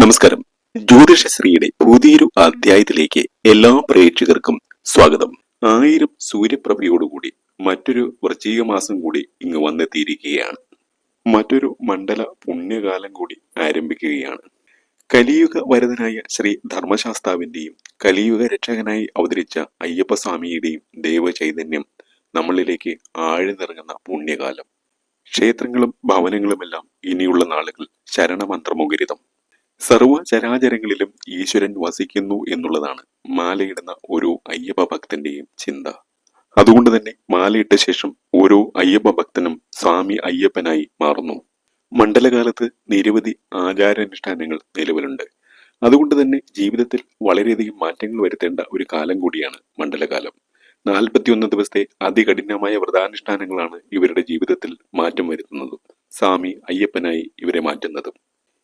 നമസ്കാരം. ജ്യോതിഷശ്രീയുടെ പുതിയൊരു അധ്യായത്തിലേക്ക് എല്ലാ പ്രേക്ഷകർക്കും സ്വാഗതം. ആയിരം സൂര്യപ്രഭയോടുകൂടി മറ്റൊരു വൃശ്ചിക മാസം കൂടി ഇങ്ങ് വന്നെത്തിയിരിക്കുകയാണ്. മറ്റൊരു മണ്ഡല പുണ്യകാലം കൂടി ആരംഭിക്കുകയാണ്. കലിയുഗ വരതനായ ശ്രീ ധർമ്മശാസ്താവിന്റെയും കലിയുഗ രക്ഷകനായി അവതരിച്ച അയ്യപ്പസ്വാമിയുടെയും ദൈവചൈതന്യം നമ്മളിലേക്ക് ആഴ്ന്നിറങ്ങുന്ന പുണ്യകാലം. ക്ഷേത്രങ്ങളും ഭവനങ്ങളുമെല്ലാം ഇനിയുള്ള നാളുകൾ ശരണമന്ത്രമുഖരിതം. സർവ ചരാചരങ്ങളിലും ഈശ്വരൻ വസിക്കുന്നു എന്നുള്ളതാണ് മാലയിടുന്ന ഓരോ അയ്യപ്പ ഭക്തന്റെയും ചിന്ത. അതുകൊണ്ട് തന്നെ മാലയിട്ട ശേഷം ഓരോ അയ്യപ്പ ഭക്തനും സ്വാമി അയ്യപ്പനായി മാറുന്നു. മണ്ഡലകാലത്ത് നിരവധി ആചാരാനുഷ്ഠാനങ്ങൾ നിലവിലുണ്ട്. അതുകൊണ്ട് തന്നെ ജീവിതത്തിൽ വളരെയധികം മാറ്റങ്ങൾ വരുത്തേണ്ട ഒരു കാലം കൂടിയാണ് മണ്ഡലകാലം. നാൽപ്പത്തിയൊന്ന് ദിവസത്തെ അതികഠിനമായ വ്രതാനുഷ്ഠാനങ്ങളാണ് ഇവരുടെ ജീവിതത്തിൽ മാറ്റം വരുത്തുന്നതും സ്വാമി അയ്യപ്പനായി ഇവരെ മാറ്റുന്നതും.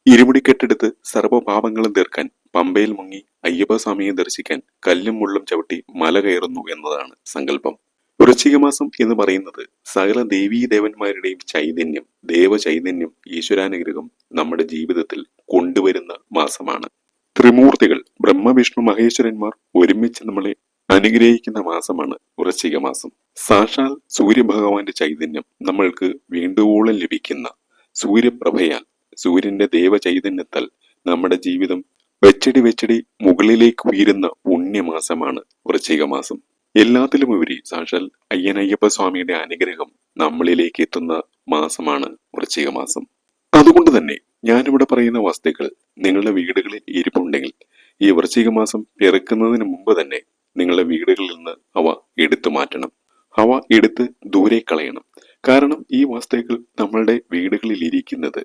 ഇരുമുടിക്കെട്ടെടുത്ത് സർവപാപങ്ങളും തീർക്കാൻ പമ്പയിൽ മുങ്ങി അയ്യപ്പസ്വാമിയെ ദർശിക്കാൻ കല്ലും മുള്ളും ചവിട്ടി മല കയറുന്നു എന്നതാണ് സങ്കല്പം. വൃശ്ചികമാസം എന്ന് പറയുന്നത് സകല ദേവീ ദേവന്മാരുടെയും ചൈതന്യം ദേവചൈതന്യം ഈശ്വരാനുഗ്രഹം നമ്മുടെ ജീവിതത്തിൽ കൊണ്ടുവരുന്ന മാസമാണ്. ത്രിമൂർത്തികൾ ബ്രഹ്മവിഷ്ണു മഹേശ്വരന്മാർ ഒരുമിച്ച് നമ്മളെ അനുഗ്രഹിക്കുന്ന മാസമാണ് വൃശ്ചിക മാസം സാക്ഷാൽ സൂര്യഭഗവാന്റെ ചൈതന്യം നമ്മൾക്ക് വീണ്ടുവോളം ലഭിക്കുന്ന സൂര്യപ്രഭയാൽ സൂര്യന്റെ ദേവചൈതന്യത്താൽ നമ്മുടെ ജീവിതം വെച്ചടി വെച്ചടി മുകളിലേക്ക് ഉയരുന്ന പുണ്യമാസമാണ് വൃശ്ചിക മാസം. എല്ലാത്തിലും ഉപരി സാക്ഷാൽ അയ്യനയ്യപ്പ സ്വാമിയുടെ അനുഗ്രഹം നമ്മളിലേക്ക് എത്തുന്ന മാസമാണ് വൃശ്ചിക മാസം. അതുകൊണ്ട് തന്നെ ഞാനിവിടെ പറയുന്ന വസ്തുക്കൾ നിങ്ങളുടെ വീടുകളിൽ ഇരിപ്പുണ്ടെങ്കിൽ ഈ വൃശ്ചിക മാസം പിറക്കുന്നതിന് മുമ്പ് തന്നെ നിങ്ങളുടെ വീടുകളിൽ നിന്ന് അവ എടുത്തു മാറ്റണം. അവ എടുത്ത് ദൂരെ കളയണം. കാരണം ഈ വസ്തുക്കൾ നമ്മളുടെ വീടുകളിൽ ഇരിക്കുന്നത്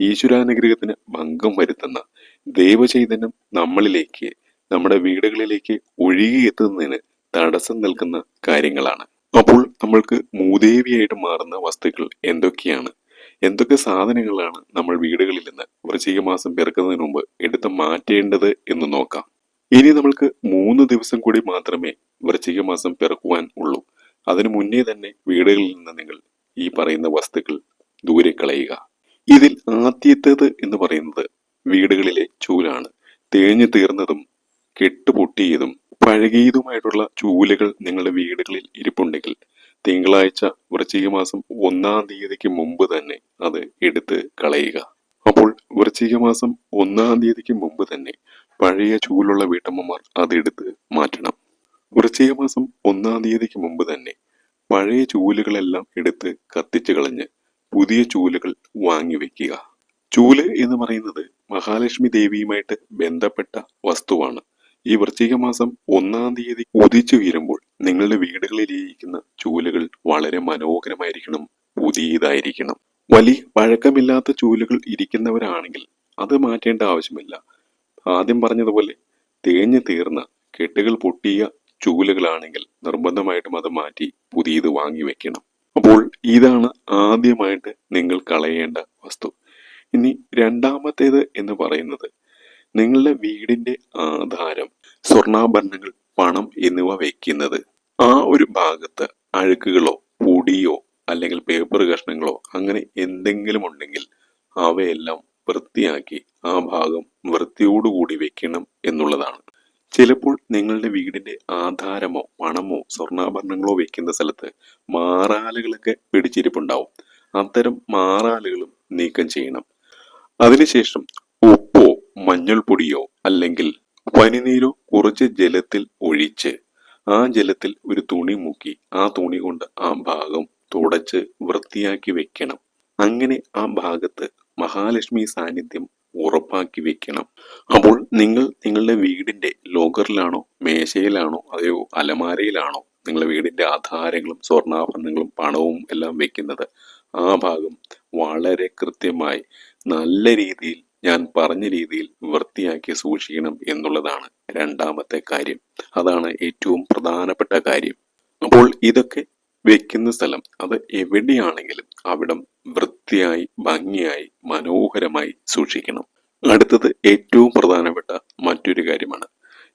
ഈശ്വരാനുഗ്രഹത്തിന് ഭംഗം വരുത്തുന്ന ദൈവചൈതന്യം നമ്മളിലേക്ക് നമ്മുടെ വീടുകളിലേക്ക് ഒഴുകിയെത്തുന്നതിന് തടസ്സം നിൽക്കുന്ന കാര്യങ്ങളാണ്. അപ്പോൾ നമ്മൾക്ക് മൂദേവിയായിട്ട് മാറുന്ന വസ്തുക്കൾ എന്തൊക്കെയാണ്? എന്തൊക്കെ സാധനങ്ങളാണ് നമ്മൾ വീടുകളിൽ നിന്ന് വൃശ്ചിക മാസം പിറക്കുന്നതിന് മുമ്പ് എടുത്ത് മാറ്റേണ്ടത് എന്ന് നോക്കാം. ഇനി നമ്മൾക്ക് മൂന്ന് ദിവസം കൂടി മാത്രമേ വൃശ്ചിക മാസം പിറക്കുവാൻ ഉള്ളൂ. അതിനു മുന്നേ തന്നെ വീടുകളിൽ നിന്ന് നിങ്ങൾ ഈ പറയുന്ന വസ്തുക്കൾ ദൂരെ കളയുക. ഇതിൽ ആദ്യത്തേത് എന്ന് പറയുന്നത് വീടുകളിലെ ചൂലാണ്. തേഞ്ഞു തീർന്നതും കെട്ടുപൊട്ടിയതും പഴകിയതുമായിട്ടുള്ള ചൂലുകൾ നിങ്ങളുടെ വീടുകളിൽ ഇരിപ്പുണ്ടെങ്കിൽ തിങ്കളാഴ്ച വൃശ്ചിക മാസം ഒന്നാം തീയതിക്ക് മുമ്പ് തന്നെ അത് എടുത്ത് കളയുക. അപ്പോൾ വൃശ്ചിക മാസം ഒന്നാം തീയതിക്ക് മുമ്പ് തന്നെ പഴയ ചൂലുള്ള വീട്ടമ്മമാർ അതെടുത്ത് മാറ്റണം. വൃശ്ചിക മാസം ഒന്നാം തീയതിക്ക് മുമ്പ് തന്നെ പഴയ ചൂലുകളെല്ലാം എടുത്ത് കത്തിച്ചു കളഞ്ഞ് പുതിയ ചൂലുകൾ വാങ്ങിവെക്കുക ചൂൽ എന്ന് പറയുന്നത് മഹാലക്ഷ്മി ദേവിയുമായിട്ട് ബന്ധപ്പെട്ട വസ്തുവാണ്. ഈ വൃശ്ചിക മാസം ഒന്നാം തീയതി ഉദിച്ചു വീരുമ്പോൾ നിങ്ങളുടെ വീടുകളിൽ ഇരിക്കുന്ന ചൂലുകൾ വളരെ മനോഹരമായിരിക്കണം പുതിയതായിരിക്കണം. വലിയ പഴക്കമില്ലാത്ത ചൂലുകൾ ഇരിക്കുന്നവരാണെങ്കിൽ അത് മാറ്റേണ്ട ആവശ്യമില്ല. ആദ്യം പറഞ്ഞതുപോലെ തേഞ്ഞു തീർന്ന കെട്ടുകൾ പൊട്ടിയ ചൂലുകളാണെങ്കിൽ നിർബന്ധമായിട്ടും അത് മാറ്റി പുതിയത് വാങ്ങി വെക്കണം. അപ്പോൾ ഇതാണ് ആദ്യമായിട്ട് നിങ്ങൾ കളയേണ്ട വസ്തു. ഇനി രണ്ടാമത്തേത് എന്ന് പറയുന്നത് നിങ്ങളുടെ വീടിന്റെ ആധാരം സ്വർണാഭരണങ്ങൾ പണം എന്നിവ വയ്ക്കുന്നത്. ആ ഒരു ഭാഗത്ത് അഴുക്കുകളോ പൊടിയോ അല്ലെങ്കിൽ പേപ്പർ കഷ്ണങ്ങളോ അങ്ങനെ എന്തെങ്കിലും ഉണ്ടെങ്കിൽ അവയെല്ലാം വൃത്തിയാക്കി ആ ഭാഗം വൃത്തിയോടുകൂടി വെക്കണം എന്നുള്ളതാണ്. ചിലപ്പോൾ നിങ്ങളുടെ വീടിന്റെ ആധാരമോ പണമോ സ്വർണാഭരണങ്ങളോ വെക്കുന്ന സ്ഥലത്ത് മാറാലുകളൊക്കെ പിടിച്ചിരിപ്പുണ്ടാവും. അത്തരം മാറാലുകളും നീക്കം ചെയ്യണം. അതിനുശേഷം ഉപ്പോ മഞ്ഞൾപ്പൊടിയോ അല്ലെങ്കിൽ പനിനീരോ കുറച്ച് ജലത്തിൽ ഒഴിച്ച് ആ ജലത്തിൽ ഒരു തുണി മുക്കി ആ തുണി കൊണ്ട് ആ ഭാഗം തുടച്ച് വൃത്തിയാക്കി വെക്കണം. അങ്ങനെ ആ ഭാഗത്ത് മഹാലക്ഷ്മി സാന്നിധ്യം ഉറപ്പാക്കി വെക്കണം. അപ്പോൾ നിങ്ങൾ നിങ്ങളുടെ വീടിന്റെ ലോക്കറിലാണോ മേശയിലാണോ അതെയോ അലമാരയിലാണോ നിങ്ങളുടെ വീടിന്റെ ആധാരങ്ങളും സ്വർണാഭരണങ്ങളും പണവും എല്ലാം വെക്കുന്നത്? ആ ഭാഗം വളരെ കൃത്യമായി നല്ല രീതിയിൽ ഞാൻ പറഞ്ഞ രീതിയിൽ വൃത്തിയാക്കി സൂക്ഷിക്കണം എന്നുള്ളതാണ് രണ്ടാമത്തെ കാര്യം. അതാണ് ഏറ്റവും പ്രധാനപ്പെട്ട കാര്യം. അപ്പോൾ ഇതൊക്കെ വെക്കുന്ന സ്ഥലം അത് എവിടെയാണെങ്കിലും അവിടം വൃത്തിയായി ഭംഗിയായി മനോഹരമായി സൂക്ഷിക്കണം. അടുത്തത് ഏറ്റവും പ്രധാനപ്പെട്ട മറ്റൊരു കാര്യമാണ്.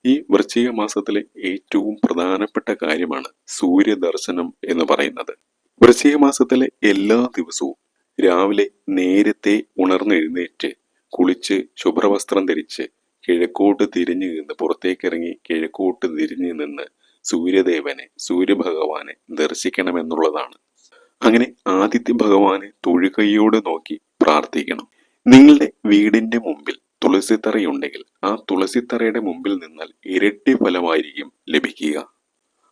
ഈ വൃശ്ചിക മാസത്തിലെ ഏറ്റവും പ്രധാനപ്പെട്ട കാര്യമാണ് സൂര്യദർശനം എന്ന് പറയുന്നത്. വൃശ്ചിക മാസത്തിലെ എല്ലാ ദിവസവും രാവിലെ നേരത്തെ ഉണർന്നെഴുന്നേറ്റ് കുളിച്ച് ശുഭ്രവസ്ത്രം ധരിച്ച് കിഴക്കോട്ട് തിരിഞ്ഞു നിന്ന് പുറത്തേക്കിറങ്ങി കിഴക്കോട്ട് തിരിഞ്ഞു നിന്ന് സൂര്യദേവനെ സൂര്യഭഗവാനെ ദർശിക്കണമെന്നുള്ളതാണ് അങ്ങനെ ആദിത്യ ഭഗവാനെ തൊഴുകൈയോട് നോക്കി പ്രാർത്ഥിക്കണം. നിങ്ങളുടെ വീടിന്റെ മുമ്പിൽ തുളസിത്തറയുണ്ടെങ്കിൽ ആ തുളസിത്തറയുടെ മുമ്പിൽ നിന്നാൽ ഇരട്ടി ഫലമായിരിക്കും ലഭിക്കുക.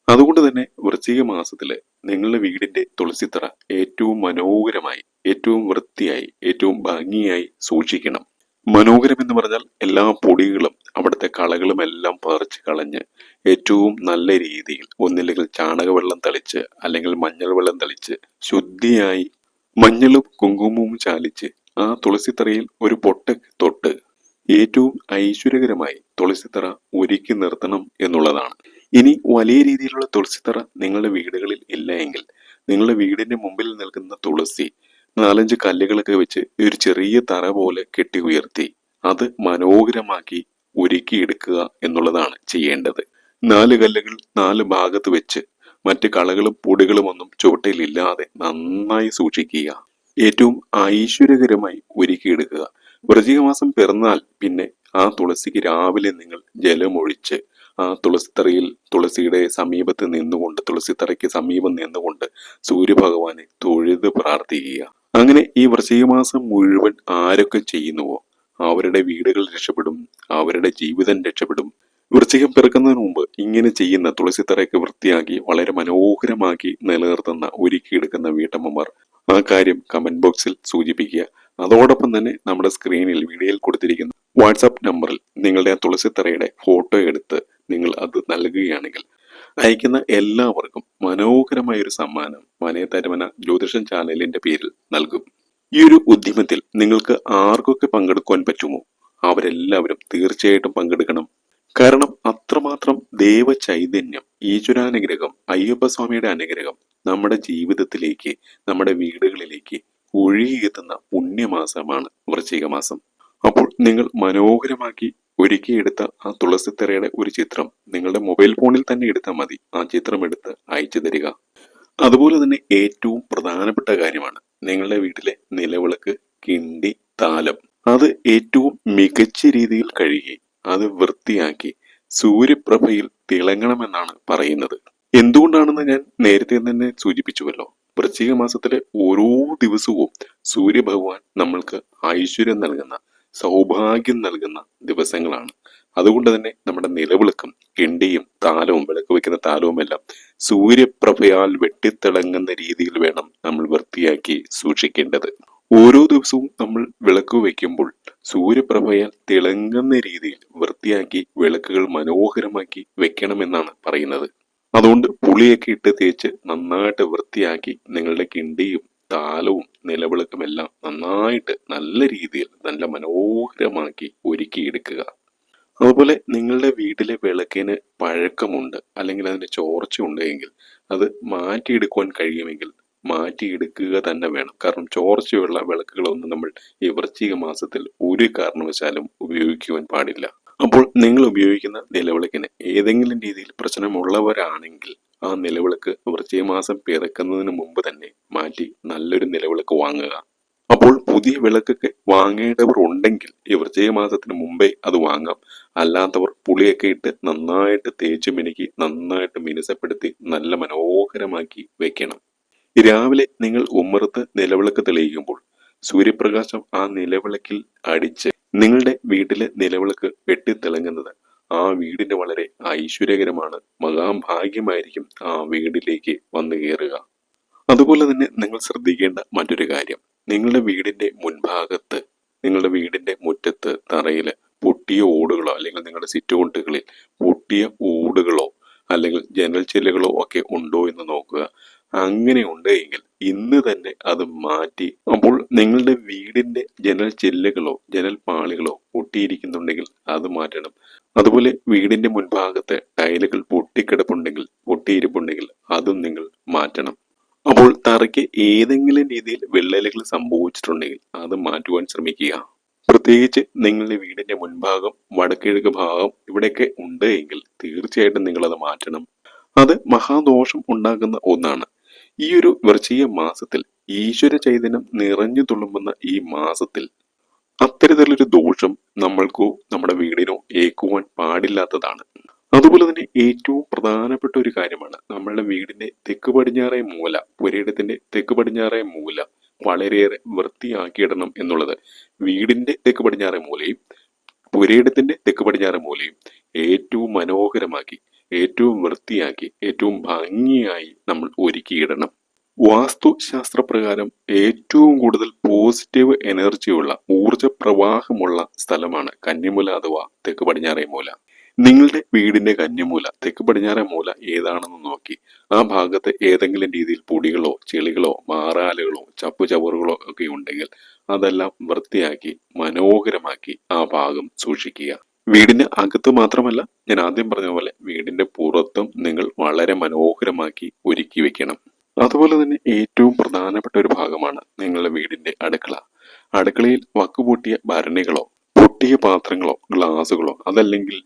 അതുകൊണ്ട് തന്നെ വൃശ്ചിക മാസത്തിൽ നിങ്ങളുടെ വീടിന്റെ തുളസിത്തറ ഏറ്റവും മനോഹരമായി ഏറ്റവും വൃത്തിയായി ഏറ്റവും ഭംഗിയായി സൂക്ഷിക്കണം. മനോഹരം എന്ന് പറഞ്ഞാൽ എല്ലാ പൊടികളും അവിടുത്തെ കളകളും എല്ലാം പറിച്ച് കളഞ്ഞ് ഏറ്റവും നല്ല രീതിയിൽ ഒന്നില്ലെങ്കിൽ ചാണകവെള്ളം തളിച്ച് അല്ലെങ്കിൽ മഞ്ഞൾ വെള്ളം തളിച്ച് ശുദ്ധിയായി മഞ്ഞളും കുങ്കുമവും ചാലിച്ച് ആ തുളസിത്തറയിൽ ഒരു പൊട്ട് തൊട്ട് ഏറ്റവും ഐശ്വര്യകരമായി തുളസിത്തറ ഒരുക്കി നിർത്തണം എന്നുള്ളതാണ്. ഇനി വലിയ രീതിയിലുള്ള തുളസിത്തറ നിങ്ങളുടെ വീടുകളിൽ ഇല്ല എങ്കിൽ നിങ്ങളുടെ വീടിന്റെ മുമ്പിൽ നിൽക്കുന്ന തുളസി നാലഞ്ച് കല്ലുകളൊക്കെ വെച്ച് ഒരു ചെറിയ തറ പോലെ കെട്ടി ഉയർത്തി. അത് മനോഹരമാക്കി ഒരുക്കിയെടുക്കുക എന്നുള്ളതാണ് ചെയ്യേണ്ടത്. നാല് കല്ലുകൾ നാല് ഭാഗത്ത് വെച്ച് മറ്റ് കളകളും പൊടികളും ഒന്നും ചുവട്ടിലില്ലാതെ നന്നായി സൂക്ഷിക്കുക. ഏറ്റവും ഐശ്വര്യകരമായി ഒരുക്കിയെടുക്കുക. വൃശ്ചിക മാസം പിറന്നാൽ പിന്നെ ആ തുളസിക്ക് രാവിലെ നിങ്ങൾ ജലമൊഴിച്ച് ആ തുളസിത്തറയിൽ തുളസിയുടെ സമീപത്ത് നിന്നുകൊണ്ട് തുളസിത്തറയ്ക്ക് സമീപം നിന്നുകൊണ്ട് സൂര്യഭഗവാനെ തൊഴുത് പ്രാർത്ഥിക്കുക. അങ്ങനെ ഈ വൃശ്ചികമാസം മുഴുവൻ ആരൊക്കെ ചെയ്യുന്നുവോ അവരുടെ വീടുകൾ രക്ഷപ്പെടും അവരുടെ ജീവിതം രക്ഷപ്പെടും. വൃശ്ചികം പിറക്കുന്നതിന് മുമ്പ് ഇങ്ങനെ ചെയ്യുന്ന തുളസിത്തറയൊക്കെ വൃത്തിയാക്കി വളരെ മനോഹരമാക്കി നിലനിർത്തുന്ന ഒരുക്കിയെടുക്കുന്ന വീട്ടമ്മമാർ ആ കാര്യം കമന്റ് ബോക്സിൽ സൂചിപ്പിക്കുക. അതോടൊപ്പം തന്നെ നമ്മുടെ സ്ക്രീനിൽ വീഡിയോയിൽ കൊടുത്തിരിക്കുന്ന വാട്സാപ്പ് നമ്പറിൽ നിങ്ങളുടെ ആ തുളസിത്തറയുടെ ഫോട്ടോ എടുത്ത് നിങ്ങൾ അത് നൽകുകയാണെങ്കിൽ അയക്കുന്ന എല്ലാവർക്കും മനോഹരമായ ഒരു സമ്മാനം മനയത്തരമന ജ്യോതിഷം ചാനലിന്റെ പേരിൽ നൽകും. ഈ ഒരു ഉദ്യമത്തിൽ നിങ്ങൾക്ക് ആർക്കൊക്കെ പങ്കെടുക്കുവാൻ പറ്റുമോ? അവരെല്ലാവരും തീർച്ചയായിട്ടും പങ്കെടുക്കണം. കാരണം അത്രമാത്രം ദേവ ചൈതന്യം ഈശ്വരാനുഗ്രഹം അയ്യപ്പസ്വാമിയുടെ അനുഗ്രഹം നമ്മുടെ ജീവിതത്തിലേക്ക് നമ്മുടെ വീടുകളിലേക്ക് ഒഴുകിയെത്തുന്ന പുണ്യമാസമാണ് വൃശ്ചിക മാസം അപ്പോൾ നിങ്ങൾ മനോഹരമാക്കി ഒരുക്കിയെടുത്ത ആ തുളസിത്തറയുടെ ഒരു ചിത്രം നിങ്ങളുടെ മൊബൈൽ ഫോണിൽ തന്നെ എടുത്താൽ മതി. ആ ചിത്രം എടുത്ത് അയച്ചു തരിക. അതുപോലെ തന്നെ ഏറ്റവും പ്രധാനപ്പെട്ട കാര്യമാണ് നിങ്ങളുടെ വീട്ടിലെ നിലവിളക്ക് കിണ്ടി താലം. അത് ഏറ്റവും മികച്ച രീതിയിൽ കഴുകി അത് വൃത്തിയാക്കി സൂര്യപ്രഭയിൽ തിളങ്ങണമെന്നാണ് പറയുന്നത്. എന്തുകൊണ്ടാണെന്ന് ഞാൻ നേരത്തെ തന്നെ സൂചിപ്പിച്ചുവല്ലോ. വൃശ്ചിക മാസത്തിലെ ഓരോ ദിവസവും സൂര്യഭഗവാൻ നമ്മൾക്ക് ഐശ്വര്യം നൽകുന്ന സൗഭാഗ്യം നൽകുന്ന ദിവസങ്ങളാണ്. അതുകൊണ്ട് തന്നെ നമ്മുടെ നിലവിളക്കും കിണ്ടിയും താലവും വിളക്ക് വെക്കുന്ന താലവും എല്ലാം സൂര്യപ്രഭയാൽ വെട്ടിത്തിളങ്ങുന്ന രീതിയിൽ വേണം നമ്മൾ വൃത്തിയാക്കി സൂക്ഷിക്കേണ്ടത്. ഓരോ ദിവസവും നമ്മൾ വിളക്ക് വയ്ക്കുമ്പോൾ സൂര്യപ്രഭയാൽ തിളങ്ങുന്ന രീതിയിൽ വൃത്തിയാക്കി വിളക്കുകൾ മനോഹരമാക്കി വെക്കണമെന്നാണ് പറയുന്നത്. അതുകൊണ്ട് പുളിയൊക്കെ ഇട്ട് തേച്ച് നന്നായിട്ട് വൃത്തിയാക്കി നിങ്ങളുടെ കിണ്ടിയും താലവും നിലവിളക്കുമെല്ലാം നന്നായിട്ട് നല്ല രീതിയിൽ നല്ല മനോഹരമാക്കി ഒരുക്കിയെടുക്കുക. അതുപോലെ നിങ്ങളുടെ വീട്ടിലെ വിളക്കിന് പഴക്കമുണ്ട് അല്ലെങ്കിൽ അതിന്റെ ചോർച്ച ഉണ്ടെങ്കിൽ അത് മാറ്റിയെടുക്കുവാൻ കഴിയുമെങ്കിൽ മാറ്റിയെടുക്കുക തന്നെ വേണം. കാരണം ചോർച്ചയുള്ള വിളക്കുകളൊന്നും നമ്മൾ ഈ വൃശ്ചിക മാസത്തിൽ ഒരു കാരണവശാലും ഉപയോഗിക്കുവാൻ പാടില്ല. അപ്പോൾ നിങ്ങൾ ഉപയോഗിക്കുന്ന നിലവിളക്കിന് ഏതെങ്കിലും രീതിയിൽ പ്രശ്നമുള്ളവരാണെങ്കിൽ ആ നിലവിളക്ക് വൃശ്ചിക മാസം പിറക്കുന്നതിന് മുമ്പ് തന്നെ മാറ്റി നല്ലൊരു നിലവിളക്ക് വാങ്ങുക. അപ്പോൾ പുതിയ വിളക്കൊക്കെ വാങ്ങേണ്ടവർ ഉണ്ടെങ്കിൽ ഈ വൃശ്ചിക മാസത്തിന് മുമ്പേ അത് വാങ്ങാം. അല്ലാത്തവർ പുളിയൊക്കെ ഇട്ട് നന്നായിട്ട് തേച്ച് മിനുക്കി നന്നായിട്ട് മിനുസപ്പെടുത്തി നല്ല മനോഹരമാക്കി വെക്കണം. രാവിലെ നിങ്ങൾ ഉമ്മറത്ത് നിലവിളക്ക് തെളിയിക്കുമ്പോൾ സൂര്യപ്രകാശം ആ നിലവിളക്കിൽ അടിച്ച് നിങ്ങളുടെ വീട്ടിലെ നിലവിളക്ക് വെട്ടിത്തിളങ്ങുന്നത്. ആ വീടിന് വളരെ ഐശ്വര്യകരമാണ്. മഹാഭാഗ്യമായിരിക്കും ആ വീടിലേക്ക് വന്നു കയറുക. അതുപോലെ തന്നെ നിങ്ങൾ ശ്രദ്ധിക്കേണ്ട മറ്റൊരു കാര്യം. നിങ്ങളുടെ വീടിന്റെ മുൻഭാഗത്ത് നിങ്ങളുടെ വീടിന്റെ മുറ്റത്ത് തറയിൽ പൊട്ടിയ ഓടുകളോ അല്ലെങ്കിൽ നിങ്ങളുടെ സിറ്റൗട്ടുകളിൽ പൊട്ടിയ ഓടുകളോ അല്ലെങ്കിൽ ജനൽ ചില്ലുകളോ ഒക്കെ ഉണ്ടോ എന്ന് നോക്കുക. അങ്ങനെ ഉണ്ടെങ്കിൽ ഇന്ന് തന്നെ അത് മാറ്റി. അപ്പോൾ നിങ്ങളുടെ വീടിന്റെ ജനൽ ചെല്ലുകളോ ജനൽ പാളികളോ പൊട്ടിയിരിക്കുന്നുണ്ടെങ്കിൽ അത് മാറ്റണം. അതുപോലെ വീടിന്റെ മുൻഭാഗത്തെ ടൈലുകൾ പൊട്ടിക്കിടപ്പുണ്ടെങ്കിൽ പൊട്ടിയിരിപ്പുണ്ടെങ്കിൽ അതും നിങ്ങൾ മാറ്റണം. അപ്പോൾ തറയ്ക്ക് ഏതെങ്കിലും രീതിയിൽ വിള്ളലുകൾ സംഭവിച്ചിട്ടുണ്ടെങ്കിൽ അത് മാറ്റുവാൻ ശ്രമിക്കുക. പ്രത്യേകിച്ച് നിങ്ങളുടെ വീടിന്റെ മുൻഭാഗം വടക്കിഴക്ക് ഭാഗം ഇവിടെയൊക്കെ ഉണ്ട് എങ്കിൽ തീർച്ചയായിട്ടും നിങ്ങൾ അത് മാറ്റണം. അത് മഹാദോഷം ഉണ്ടാക്കുന്ന ഒന്നാണ്. ഈ ഒരു വൃശ്ചിക മാസത്തിൽ ഈശ്വര ചൈതന്യം നിറഞ്ഞു തുളുമ്പുന്ന ഈ മാസത്തിൽ അത്തരത്തിലൊരു ദോഷം നമ്മൾക്കോ നമ്മുടെ വീടിനോ ഏക്കുവാൻ പാടില്ലാത്തതാണ്. അതുപോലെ തന്നെ ഏറ്റവും പ്രധാനപ്പെട്ട ഒരു കാര്യമാണ് നമ്മളുടെ വീടിന്റെ തെക്ക് പടിഞ്ഞാറേ മൂല പുരയിടത്തിന്റെ തെക്ക് പടിഞ്ഞാറേ മൂല വളരെയേറെ വൃത്തിയാക്കിയിടണം എന്നുള്ളത്. വീടിന്റെ തെക്ക് പടിഞ്ഞാറേ മൂലയും പുരയിടത്തിന്റെ തെക്ക് പടിഞ്ഞാറേ മൂലയും ഏറ്റവും മനോഹരമാക്കി ഏറ്റവും വൃത്തിയാക്കി ഏറ്റവും ഭംഗിയായി നമ്മൾ ഒരുക്കിയിടണം. വാസ്തുശാസ്ത്രപ്രകാരം ഏറ്റവും കൂടുതൽ പോസിറ്റീവ് എനർജിയുള്ള ഊർജ പ്രവാഹമുള്ള സ്ഥലമാണ് കന്നിമൂല അഥവാ തെക്ക് പടിഞ്ഞാറേ മൂല. നിങ്ങളുടെ വീടിന്റെ കന്നിമൂല തെക്ക് പടിഞ്ഞാറേ മൂല ഏതാണെന്ന് നോക്കി ആ ഭാഗത്ത് ഏതെങ്കിലും രീതിയിൽ പൊടികളോ ചെളികളോ മാറാലുകളോ ചപ്പു ചവറുകളോ ഒക്കെ ഉണ്ടെങ്കിൽ അതെല്ലാം വൃത്തിയാക്കി മനോഹരമാക്കി ആ ഭാഗം സൂക്ഷിക്കുക. വീടിന്റെ അകത്ത് മാത്രമല്ല ഞാൻ ആദ്യം പറഞ്ഞ പോലെ വീടിന്റെ പുറത്തും നിങ്ങൾ വളരെ മനോഹരമാക്കി ഒരുക്കി വെക്കണം. അതുപോലെ തന്നെ ഏറ്റവും പ്രധാനപ്പെട്ട ഒരു ഭാഗമാണ് നിങ്ങളുടെ വീടിന്റെ അടുക്കള. അടുക്കളയിൽ വക്കുപൂട്ടിയ ഭരണികളോ പൊട്ടിയ പാത്രങ്ങളോ ഗ്ലാസുകളോ അതല്ലെങ്കിൽ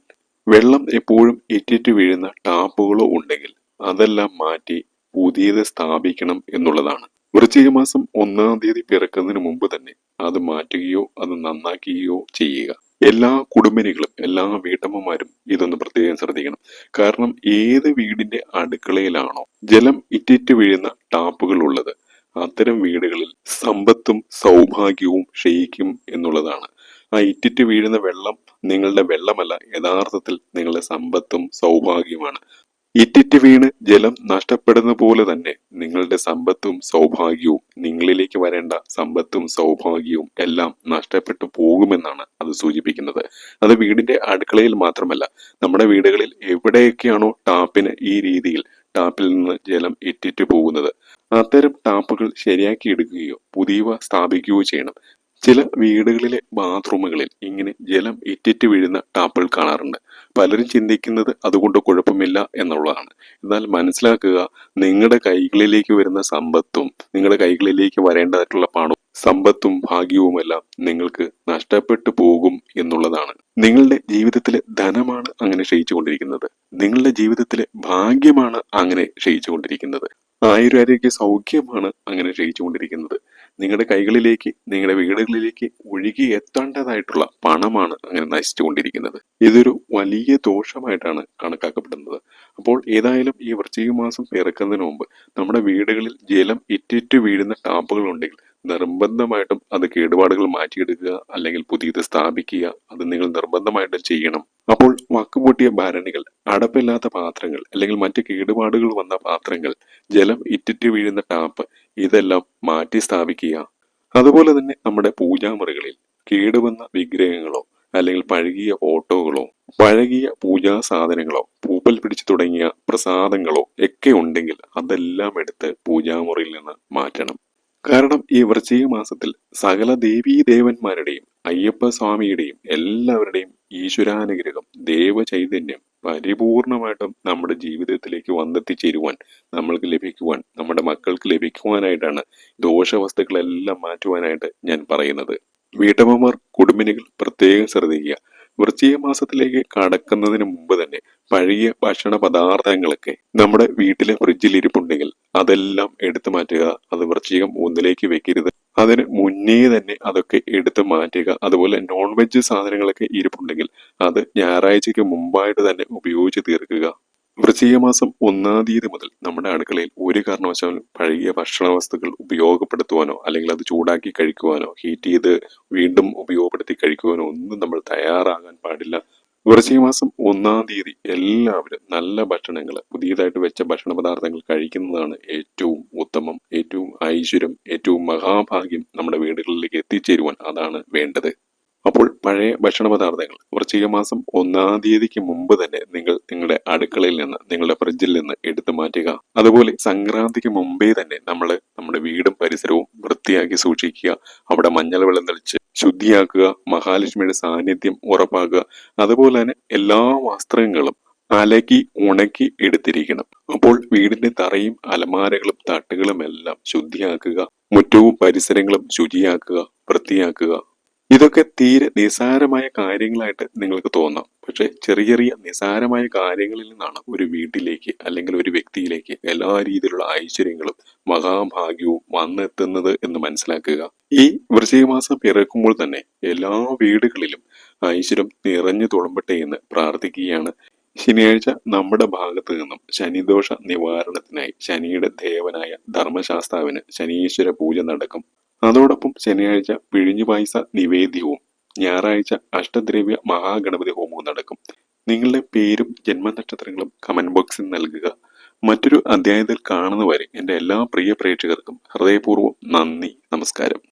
വെള്ളം എപ്പോഴും ഇറ്റിറ്റ് വീഴുന്ന ടാപ്പുകളോ ഉണ്ടെങ്കിൽ അതെല്ലാം മാറ്റി പുതിയത് സ്ഥാപിക്കണം എന്നുള്ളതാണ്. വൃശ്ചിക മാസം ഒന്നാം തീയതി പിറക്കുന്നതിന് മുമ്പ് തന്നെ അത് മാറ്റുകയോ അത് നന്നാക്കുകയോ ചെയ്യുക. എല്ലാ കുടുംബിനികളും എല്ലാ വീട്ടമ്മമാരും ഇതൊന്ന് പ്രത്യേകം ശ്രദ്ധിക്കണം. കാരണം ഏത് വീടിന്റെ അടുക്കളയിലാണോ ജലം ഇറ്റിറ്റ് വീഴുന്ന ടാപ്പുകൾ ഉള്ളത് അത്തരം വീടുകളിൽ സമ്പത്തും സൗഭാഗ്യവും ക്ഷയിക്കും എന്നുള്ളതാണ്. ആ ഇറ്റിറ്റ് വീഴുന്ന വെള്ളം നിങ്ങളുടെ വെള്ളമല്ല യഥാർത്ഥത്തിൽ നിങ്ങളുടെ സമ്പത്തും സൗഭാഗ്യവുമാണ്. ഇറ്റിറ്റ് വീണ് ജലം നഷ്ടപ്പെടുന്ന പോലെ തന്നെ നിങ്ങളുടെ സമ്പത്തും സൗഭാഗ്യവും നിങ്ങളിലേക്ക് വരേണ്ട സമ്പത്തും സൗഭാഗ്യവും എല്ലാം നഷ്ടപ്പെട്ടു പോകുമെന്നാണ് അത് സൂചിപ്പിക്കുന്നത്. അത് വീടിന്റെ അടുക്കളയിൽ മാത്രമല്ല നമ്മുടെ വീടുകളിൽ എവിടെയൊക്കെയാണോ ടാപ്പിന് ഈ രീതിയിൽ ടാപ്പിൽ നിന്ന് ജലം ഇറ്റിറ്റ് പോകുന്നത്. അത്തരം ടാപ്പുകൾ ശരിയാക്കി എടുക്കുകയോ പുതിയവ സ്ഥാപിക്കുകയോ ചെയ്യണം. ചില വീടുകളിലെ ബാത്റൂമുകളിൽ ഇങ്ങനെ ജലം ഇറ്റിറ്റ് വീഴുന്ന ടാപ്പുകൾ കാണാറുണ്ട്. പലരും ചിന്തിക്കുന്നത് അതുകൊണ്ട് കുഴപ്പമില്ല എന്നുള്ളതാണ്. എന്നാൽ മനസ്സിലാക്കുക നിങ്ങളുടെ കൈകളിലേക്ക് വരുന്ന സമ്പത്തും നിങ്ങളുടെ കൈകളിലേക്ക് വരേണ്ടതായിട്ടുള്ള പണവും സമ്പത്തും ഭാഗ്യവുമെല്ലാം നിങ്ങൾക്ക് നഷ്ടപ്പെട്ടു പോകും എന്നുള്ളതാണ്. നിങ്ങളുടെ ജീവിതത്തിലെ ധനമാണ് അങ്ങനെ ക്ഷയിച്ചുകൊണ്ടിരിക്കുന്നത്. നിങ്ങളുടെ ജീവിതത്തിലെ ഭാഗ്യമാണ് അങ്ങനെ ക്ഷയിച്ചുകൊണ്ടിരിക്കുന്നത്. ആയുരാരോഗ്യ സൗഖ്യമാണ് അങ്ങനെ ക്ഷയിച്ചുകൊണ്ടിരിക്കുന്നത്. നിങ്ങളുടെ കൈകളിലേക്ക് നിങ്ങളുടെ വീടുകളിലേക്ക് ഒഴുകി എത്തേണ്ടതായിട്ടുള്ള പണമാണ് അങ്ങനെ നശിച്ചുകൊണ്ടിരിക്കുന്നത്. ഇതൊരു വലിയ ദോഷമായിട്ടാണ് കണക്കാക്കപ്പെടുന്നത്. അപ്പോൾ ഏതായാലും ഈ വൃശ്ചിക മാസം പിറക്കുന്നതിന് മുമ്പ് നമ്മുടെ വീടുകളിൽ ജലം ഇറ്റിറ്റ് വീഴുന്ന ടാപ്പുകൾ ഉണ്ടെങ്കിൽ നിർബന്ധമായിട്ടും അത് കേടുപാടുകൾ മാറ്റിയെടുക്കുക അല്ലെങ്കിൽ പുതിയത് സ്ഥാപിക്കുക. അത് നിങ്ങൾ നിർബന്ധമായിട്ടും ചെയ്യണം. അപ്പോൾ വക്കുപൊട്ടിയ ഭരണികൾ അടപ്പില്ലാത്ത പാത്രങ്ങൾ അല്ലെങ്കിൽ മറ്റ് കേടുപാടുകൾ വന്ന പാത്രങ്ങൾ ജലം ഇറ്റിറ്റ് വീഴുന്ന ടാപ്പ് ഇതെല്ലാം മാറ്റി സ്ഥാപിക്കുക. അതുപോലെ തന്നെ നമ്മുടെ പൂജാമുറികളിൽ കേടുവന്ന വിഗ്രഹങ്ങളോ അല്ലെങ്കിൽ പഴകിയ ഫോട്ടോകളോ പഴകിയ പൂജാ സാധനങ്ങളോ പൂപ്പൽ പിടിച്ചു തുടങ്ങിയ പ്രസാദങ്ങളോ ഒക്കെ ഉണ്ടെങ്കിൽ അതെല്ലാം എടുത്ത് പൂജാമുറിയിൽ നിന്ന് മാറ്റണം. കാരണം ഈ വൃശ്ചിക മാസത്തിൽ സകല ദേവീ ദേവന്മാരുടെയും അയ്യപ്പ സ്വാമിയുടെയും എല്ലാവരുടെയും ഈശ്വരാനുഗ്രഹം ദേവചൈതന്യം പരിപൂർണമായിട്ടും നമ്മുടെ ജീവിതത്തിലേക്ക് വന്നെത്തിച്ചേരുവാൻ നമ്മൾക്ക് ലഭിക്കുവാൻ നമ്മുടെ മക്കൾക്ക് ലഭിക്കുവാനായിട്ടാണ് ദോഷവസ്തുക്കളെല്ലാം മാറ്റുവാനായിട്ട് ഞാൻ പറയുന്നത്. വീട്ടമ്മമാർ കുടുംബിനികൾ പ്രത്യേകം ശ്രദ്ധിക്കുക. വൃശ്ചിക മാസത്തിലേക്ക് കടക്കുന്നതിന് മുമ്പ് തന്നെ പഴകിയ ഭക്ഷണ പദാർത്ഥങ്ങളൊക്കെ നമ്മുടെ വീട്ടിലെ ഫ്രിഡ്ജിൽ ഇരിപ്പുണ്ടെങ്കിൽ അതെല്ലാം എടുത്തു മാറ്റുക. അത് വൃശ്ചികം ഒന്നിലേക്ക് വെക്കരുത്. അതിന് മുന്നേ തന്നെ അതൊക്കെ എടുത്തു മാറ്റുക. അതുപോലെ നോൺ വെജ് സാധനങ്ങളൊക്കെ ഇരിപ്പുണ്ടെങ്കിൽ അത് ഞായറാഴ്ചക്ക് മുമ്പായിട്ട് തന്നെ ഉപയോഗിച്ച് തീർക്കുക. വൃശ്ചിക മാസം ഒന്നാം തീയതി മുതൽ നമ്മുടെ അടുക്കളയിൽ ഒരു കാരണവശാലും പഴകിയ ഭക്ഷണ വസ്തുക്കൾ ഉപയോഗപ്പെടുത്തുവാനോ അല്ലെങ്കിൽ അത് ചൂടാക്കി കഴിക്കുവാനോ ഹീറ്റ് ചെയ്ത് വീണ്ടും ഉപയോഗപ്പെടുത്തി കഴിക്കുവാനോ ഒന്നും നമ്മൾ തയ്യാറാകാൻ പാടില്ല. വൃശ്ചിക മാസം ഒന്നാം തീയതി എല്ലാവരും നല്ല ഭക്ഷണങ്ങൾ പുതിയതായിട്ട് വെച്ച ഭക്ഷണ പദാർത്ഥങ്ങൾ കഴിക്കുന്നതാണ് ഏറ്റവും ഉത്തമം ഏറ്റവും ഐശ്വര്യം ഏറ്റവും മഹാഭാഗ്യം നമ്മുടെ വീടുകളിലേക്ക് എത്തിച്ചേരുവാൻ അതാണ് വേണ്ടത്. അപ്പോൾ പഴയ ഭക്ഷണ പദാർത്ഥങ്ങൾ വൃശ്ചിക മാസം ഒന്നാം തീയതിക്ക് മുമ്പ് തന്നെ നിങ്ങൾ നിങ്ങളുടെ അടുക്കളയിൽ നിന്ന് നിങ്ങളുടെ ഫ്രിഡ്ജിൽ നിന്ന് എടുത്തു മാറ്റുക. അതുപോലെ സംക്രാന്തിക്ക് മുമ്പേ തന്നെ നമ്മൾ നമ്മുടെ വീടും പരിസരവും വൃത്തിയാക്കി സൂക്ഷിക്കുക. അവിടെ മഞ്ഞൾ വെള്ളം തെളിച്ച് ശുദ്ധിയാക്കുക. മഹാലക്ഷ്മിയുടെ സാന്നിധ്യം ഉറപ്പാക്കുക. അതുപോലെ തന്നെ എല്ലാ വസ്ത്രങ്ങളും അലക്കി ഉണക്കി എടുത്തിരിക്കണം. അപ്പോൾ വീടിന്റെ തറയും അലമാരകളും തട്ടുകളും എല്ലാം ശുദ്ധിയാക്കുക. മുറ്റവും പരിസരങ്ങളും ശുചിയാക്കുക. വൃത്തിയാക്കുക. ഇതൊക്കെ തീരെ നിസാരമായ കാര്യങ്ങളായിട്ട് നിങ്ങൾക്ക് തോന്നാം. പക്ഷെ ചെറിയ ചെറിയ നിസാരമായ കാര്യങ്ങളിൽ നിന്നാണ് ഒരു വീട്ടിലേക്ക് അല്ലെങ്കിൽ ഒരു വ്യക്തിയിലേക്ക് എല്ലാ രീതിയിലുള്ള ഐശ്വര്യങ്ങളും മഹാഭാഗ്യവും വന്നെത്തുന്നത് എന്ന് മനസ്സിലാക്കുക. ഈ വൃശ്ചിക മാസം പിറക്കുമ്പോൾ തന്നെ എല്ലാ വീടുകളിലും ഐശ്വര്യം നിറഞ്ഞു തുളുമ്പട്ടെ എന്ന് പ്രാർത്ഥിക്കുകയാണ്. ശനിയാഴ്ച നമ്മുടെ ഭാഗത്ത് നിന്നും ശനിദോഷ നിവാരണത്തിനായി ശനിയുടെ ദേവനായ ധർമ്മശാസ്താവിന് ശനീശ്വര പൂജ നടക്കും. അതോടൊപ്പം ശനിയാഴ്ച പിഴിഞ്ഞു പായസ നിവേദ്യവും ഞായറാഴ്ച അഷ്ടദ്രവ്യ മഹാഗണപതി ഹോമവും നടക്കും. നിങ്ങളുടെ പേരും ജന്മനക്ഷത്രങ്ങളും കമന്റ് ബോക്സിൽ നൽകുക. മറ്റൊരു അധ്യായത്തിൽ കാണുന്നവരെ എന്റെ എല്ലാ പ്രിയ പ്രേക്ഷകർക്കും ഹൃദയപൂർവം നന്ദി നമസ്കാരം.